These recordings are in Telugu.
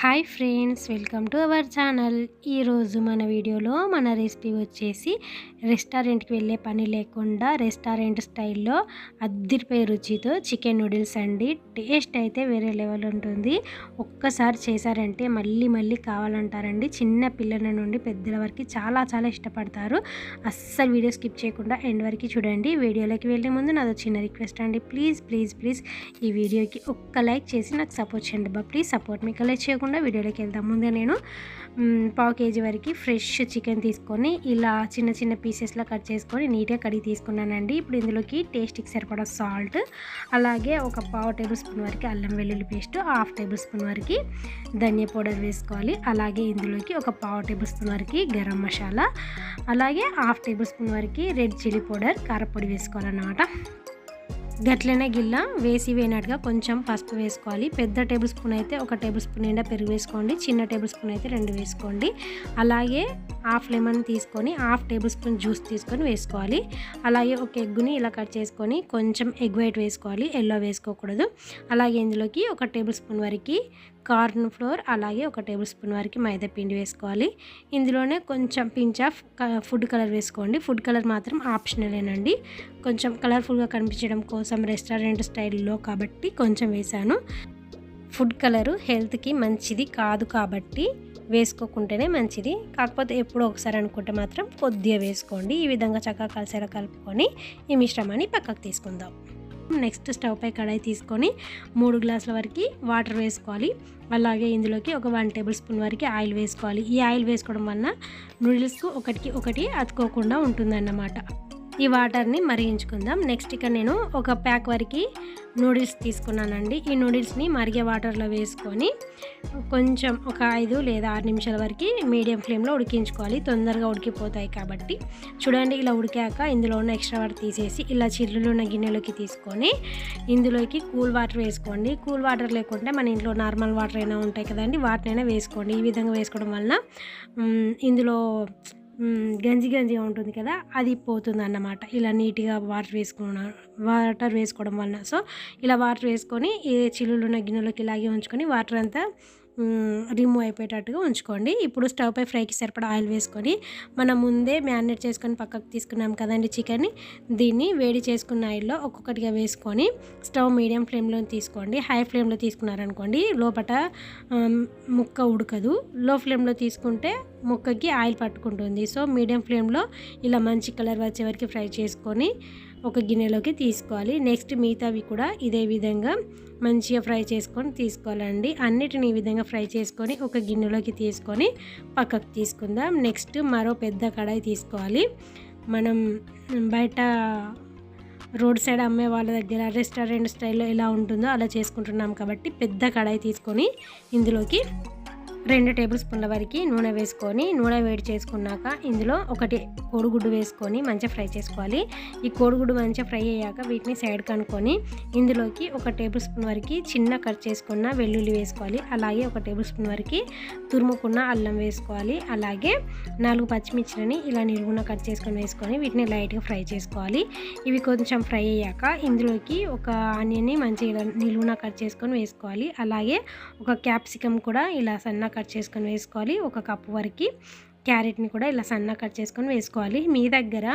Hi friends welcome to our channel. ఈరోజు మన వీడియోలో మన రెసిపీ వచ్చేసి రెస్టారెంట్కి వెళ్ళే పని లేకుండా రెస్టారెంట్ స్టైల్లో అద్దరిపై రుచితో చికెన్ నూడిల్స్ అండి. టేస్ట్ అయితే వేరే లెవెల్ ఉంటుంది. ఒక్కసారి చేశారంటే మళ్ళీ మళ్ళీ కావాలంటారండి. చిన్న పిల్లల నుండి పెద్దల వరకు చాలా చాలా ఇష్టపడతారు. అస్సలు వీడియో స్కిప్ చేయకుండా ఎండ్ వరకు చూడండి. వీడియోలోకి వెళ్ళే ముందు నాదో చిన్న రిక్వెస్ట్ అండి. ప్లీజ్ ప్లీజ్ ప్లీజ్ ఈ వీడియోకి ఒక్క లైక్ చేసి నాకు సపోర్ట్ చేయండి బా ప్లీజ్ సపోర్ట్ మీకు లైక్ చేయకుండా వీడియోలోకి వెళ్దాం. ముందే నేను పావు కేజీ వరకు ఫ్రెష్ చికెన్ తీసుకొని ఇలా చిన్న చిన్న పీసెస్లో కట్ చేసుకొని నీట్గా కడిగి తీసుకున్నానండి. ఇప్పుడు ఇందులోకి టేస్ట్కి సరిపడా సాల్ట్ అలాగే ఒక పావు టేబుల్ స్పూన్ వరకు అల్లం వెల్లుల్లి పేస్ట్ హాఫ్ టేబుల్ స్పూన్ వరకు ధనియా పౌడర్ వేసుకోవాలి. అలాగే ఇందులోకి ఒక పావు టేబుల్ స్పూన్ వరకు గరం మసాలా అలాగే హాఫ్ టేబుల్ స్పూన్ వరకు రెడ్ చిల్లీ పౌడర్ కారపొడి వేసుకోవాలన్నమాట. గట్లనే గిల్ల వేసి వేయనట్టుగా కొంచెం పసుపు వేసుకోవాలి. పెద్ద టేబుల్ స్పూన్ అయితే ఒక టేబుల్ స్పూన్ నిండా పెరుగు వేసుకోండి. చిన్న టేబుల్ స్పూన్ అయితే రెండు వేసుకోండి. అలాగే హాఫ్ లెమన్ తీసుకొని హాఫ్ టేబుల్ స్పూన్ జ్యూస్ తీసుకొని వేసుకోవాలి. అలాగే ఒక ఎగ్గుని ఇలా కట్ చేసుకొని కొంచెం ఎగ్ వైట్ వేసుకోవాలి. ఎల్లో వేసుకోకూడదు. అలాగే ఇందులోకి ఒక టేబుల్ స్పూన్ వరకు కార్న్ ఫ్లోర్ అలాగే ఒక టేబుల్ స్పూన్ వరకు మైదా పిండి వేసుకోవాలి. ఇందులోనే కొంచెం పించ్ ఆఫ్ ఫుడ్ కలర్ వేసుకోండి. ఫుడ్ కలర్ మాత్రం ఆప్షనలేనండి కొంచెం కలర్ఫుల్గా కనిపించడం కోసం రెస్టారెంట్ స్టైల్లో కాబట్టి కొంచెం వేశాను. ఫుడ్ కలరు హెల్త్కి మంచిది కాదు కాబట్టి వేసుకోకుంటేనే మంచిది. కాకపోతే ఎప్పుడో ఒకసారి అనుకుంటే మాత్రం కొద్దిగా వేసుకోండి. ఈ విధంగా చక్కగా కలిసేలా కలుపుకొని ఈ మిశ్రమాన్ని పక్కకు తీసుకుందాం. నెక్స్ట్ స్టవ్ పై కడాయి తీసుకొని మూడు గ్లాసుల వరకు వాటర్ వేసుకోవాలి. అలాగే ఇందులోకి ఒక వన్ టేబుల్ స్పూన్ వరకు ఆయిల్ వేసుకోవాలి. ఈ ఆయిల్ వేసుకోవడం వలన నూడిల్స్కు ఒకటికి ఒకటి అతుకోకుండా ఉంటుందన్నమాట. ఈ వాటర్ని మరిగించుకుందాం. నెక్స్ట్ ఇక్కడ నేను ఒక ప్యాక్ వరకు నూడిల్స్ తీసుకున్నానండి. ఈ నూడిల్స్ని మరిగే వాటర్లో వేసుకొని కొంచెం ఒక ఐదు లేదా ఆరు నిమిషాల వరకు మీడియం ఫ్లేమ్లో ఉడికించుకోవాలి. తొందరగా ఉడికిపోతాయి కాబట్టి. చూడండి ఇలా ఉడికాక ఇందులో ఉన్న ఎక్స్ట్రా వాటర్ తీసేసి ఇలా చిల్లులు ఉన్న గిన్నెలోకి తీసుకొని ఇందులోకి కూల్ వాటర్ వేసుకోండి. కూల్ వాటర్ లేకుంటే మన ఇంట్లో నార్మల్ వాటర్ అయినా ఉంటాయి కదండి వాటినైనా వేసుకోండి. ఈ విధంగా వేసుకోవడం వలన ఇందులో గంజి గంజిగా ఉంటుంది కదా అది పోతుంది అన్నమాట ఇలా నీట్గా వాటర్ వేసుకున్న వాటర్ వేసుకోవడం వలన. సో ఇలా వాటర్ వేసుకొని ఏ చిల్లులు ఉన్న గిన్నెలోకి ఇలాగే ఉంచుకొని వాటర్ అంతా రిమూవ్ అయిపోయేటట్టుగా ఉంచుకోండి. ఇప్పుడు స్టవ్ పై ఫ్రైకి సరిపడా ఆయిల్ వేసుకొని మనం ముందే మ్యారినేట్ చేసుకొని పక్కకు తీసుకున్నాం కదండి చికెన్ని దీన్ని వేడి చేసుకున్న ఆయిల్లో ఒక్కొక్కటిగా వేసుకొని స్టవ్ మీడియం ఫ్లేమ్లో తీసుకోండి. హై ఫ్లేమ్లో తీసుకున్నారనుకోండి లోపల ముక్క ఉడకదు. లో ఫ్లేమ్లో తీసుకుంటే ముక్కకి ఆయిల్ పట్టుకుంటుంది. సో మీడియం ఫ్లేమ్లో ఇలా మంచి కలర్ వచ్చే వరకు ఫ్రై చేసుకొని ఒక గిన్నెలోకి తీసుకోవాలి. నెక్స్ట్ మిగతావి కూడా ఇదే విధంగా మంచిగా ఫ్రై చేసుకొని తీసుకోవాలండి. అన్నిటిని ఈ విధంగా ఫ్రై చేసుకొని ఒక గిన్నెలోకి తీసుకొని పక్కకు తీసుకుందాం. నెక్స్ట్ మరో పెద్ద కడాయి తీసుకోవాలి. మనం బయట రోడ్ సైడ్ అమ్మే వాళ్ళ దగ్గర రెస్టారెంట్ స్టైల్లో ఎలా ఉంటుందో అలా చేసుకుంటున్నాం కాబట్టి పెద్ద కడాయి తీసుకొని ఇందులోకి రెండు టేబుల్ స్పూన్ల వరకు నూనె వేసుకొని నూనె వేడి చేసుకున్నాక ఇందులో ఒకటి కోడిగుడ్డు వేసుకొని మంచిగా ఫ్రై చేసుకోవాలి. ఈ కోడిగుడ్డు మంచిగా ఫ్రై అయ్యాక వీటిని సైడ్ కనుక్కొని ఇందులోకి ఒక టేబుల్ స్పూన్ వరకు చిన్న కట్ చేసుకున్న వెల్లుల్లి వేసుకోవాలి. అలాగే ఒక టేబుల్ స్పూన్ వరకు తురుముకున్న అల్లం వేసుకోవాలి. అలాగే నాలుగు పచ్చిమిర్చిలని ఇలా నిలువున కట్ చేసుకొని వేసుకొని వీటిని లైట్గా ఫ్రై చేసుకోవాలి. ఇవి కొంచెం ఫ్రై అయ్యాక ఇందులోకి ఒక ఆనియన్ని మంచిగా ఇలా నిలువున కట్ చేసుకొని వేసుకోవాలి. అలాగే ఒక క్యాప్సికమ్ కూడా ఇలా సన్న కట్ చేసుకొని వేసుకోవాలి. ఒక కప్పు వరకు క్యారెట్ని కూడా ఇలా సన్న కట్ చేసుకొని వేసుకోవాలి. మీ దగ్గర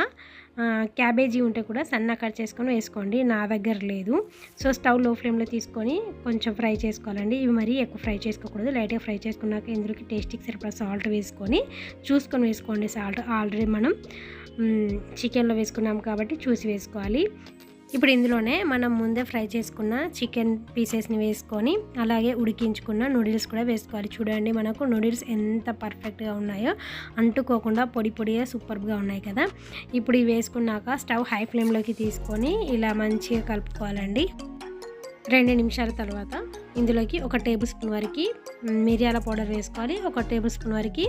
క్యాబేజీ ఉంటే కూడా సన్న కట్ చేసుకొని వేసుకోండి. నా దగ్గర లేదు. సో స్టవ్లో ఫ్లేమ్లో తీసుకొని కొంచెం ఫ్రై చేసుకోవాలండి. ఇవి మరీ ఎక్కువ ఫ్రై చేసుకోకూడదు. లైట్గా ఫ్రై చేసుకున్నాక ఇందులోకి టేస్ట్కి సరిపడా సాల్ట్ వేసుకొని చూసుకొని వేసుకోండి. సాల్ట్ ఆల్రెడీ మనం చికెన్లో వేసుకున్నాం కాబట్టి చూసి వేసుకోవాలి. ఇప్పుడు ఇందులోనే మనం ముందే ఫ్రై చేసుకున్న చికెన్ పీసెస్ని వేసుకొని అలాగే ఉడికించుకున్న నూడిల్స్ కూడా వేసుకోవాలి. చూడండి మనకు నూడిల్స్ ఎంత పర్ఫెక్ట్గా ఉన్నాయో. అంటుకోకుండా పొడి పొడిగా సూపర్గా ఉన్నాయి కదా. ఇప్పుడు ఇవి వేసుకున్నాక స్టవ్ హై ఫ్లేమ్లోకి తీసుకొని ఇలా మంచిగా కలుపుకోవాలండి. రెండు నిమిషాల తర్వాత ఇందులోకి ఒక టేబుల్ స్పూన్ వరకు మిరియాల పౌడర్ వేసుకోవాలి. ఒక టేబుల్ స్పూన్ వరకు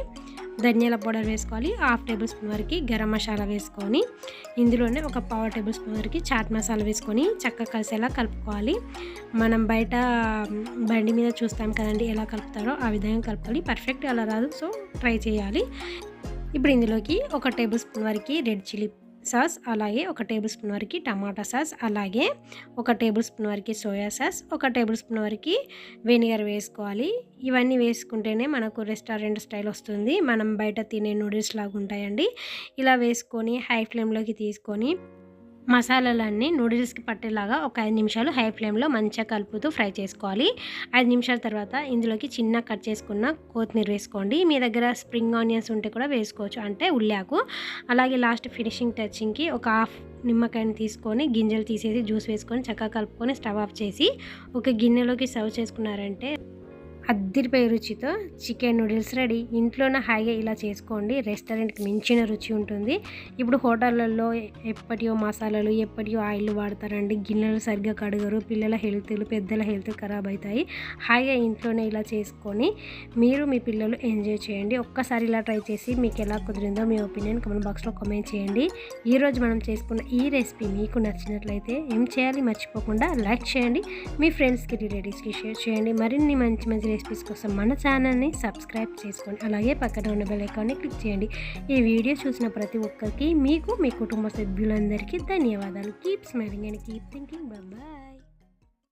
ధనియాల పౌడర్ వేసుకోవాలి. హాఫ్ టేబుల్ స్పూన్ వరకు గరం మసాలా వేసుకొని ఇందులోనే ఒక పావు టేబుల్ స్పూన్ వరకు చాట్ మసాలా వేసుకొని చక్కగా కలిసేలా కలుపుకోవాలి. మనం బయట బండి మీద చూస్తాం కదండి ఎలా కలుపుతారో ఆ విధంగా కలుపుకోవాలి పర్ఫెక్ట్ అలా రాదు. సో ట్రై చేయాలి. ఇప్పుడు ఇందులోకి ఒక టేబుల్ స్పూన్ వరకు రెడ్ చిల్లీ సాస్ అలాగే ఒక టేబుల్ స్పూన్ వరకు టమాటా సాస్ అలాగే ఒక టేబుల్ స్పూన్ వరకు సోయా సాస్ ఒక టేబుల్ స్పూన్ వరకు వెనిగర్ వేసుకోవాలి. ఇవన్నీ వేసుకుంటేనే మనకు రెస్టారెంట్ స్టైల్ వస్తుంది. మనం బయట తినే నూడిల్స్ లాగా ఉంటాయండి. ఇలా వేసుకొని హై ఫ్లేమ్లోకి తీసుకొని మసాలాలన్నీ నూడిల్స్కి పట్టేలాగా ఒక ఐదు నిమిషాలు హై ఫ్లేమ్లో మంచిగా కలుపుతూ ఫ్రై చేసుకోవాలి. ఐదు నిమిషాల తర్వాత ఇందులోకి చిన్న కట్ చేసుకున్న కొత్తిమీర వేసుకోండి. మీ దగ్గర స్ప్రింగ్ ఆనియన్స్ ఉంటే కూడా వేసుకోవచ్చు అంటే ఉల్లాకు అలాగే లాస్ట్ ఫినిషింగ్ టచింగ్కి ఒక హాఫ్ నిమ్మకాయని తీసుకొని గింజలు తీసేసి జ్యూస్ వేసుకొని చక్కగా కలుపుకొని స్టవ్ ఆఫ్ చేసి ఒక గిన్నెలోకి సర్వ్ చేసుకున్నారంటే అద్దిరిపోయే రుచితో చికెన్ నూడిల్స్ రెడీ. ఇంట్లోనే హాయిగా ఇలా చేసుకోండి. రెస్టారెంట్కి మించిన రుచి ఉంటుంది. ఇప్పుడు హోటళ్ళల్లో ఎప్పటియో మసాలాలు ఎప్పటియో ఆయిల్ వాడతారండి. గిన్నెలు సరిగ్గా కడగరు. పిల్లల హెల్త్లు పెద్దల హెల్త్ ఖరాబ్ అవుతాయి. హాయిగా ఇంట్లోనే ఇలా చేసుకొని మీరు మీ పిల్లలు ఎంజాయ్ చేయండి. ఒక్కసారి ఇలా ట్రై చేసి మీకు ఎలా కుదిరిందో మీ ఒపీనియన్ కమెంట్ బాక్స్లో కామెంట్ చేయండి. ఈరోజు మనం చేసుకున్న ఈ రెసిపీ మీకు నచ్చినట్లయితే ఏం చేయాలి మర్చిపోకుండా లైక్ చేయండి. మీ ఫ్రెండ్స్కి రిలేటివ్స్కి షేర్ చేయండి. మరిన్ని మంచి మంచి రెసిపీస్ కోసం మన ఛానల్ని సబ్స్క్రైబ్ చేసుకోండి అలాగే పక్కన ఉన్న బెల్ ఐకాన్ని క్లిక్ చేయండి. ఈ వీడియో చూసిన ప్రతి ఒక్కరికి మీకు మీ కుటుంబ సభ్యులందరికీ ధన్యవాదాలు. Keep smiling and keep thinking bye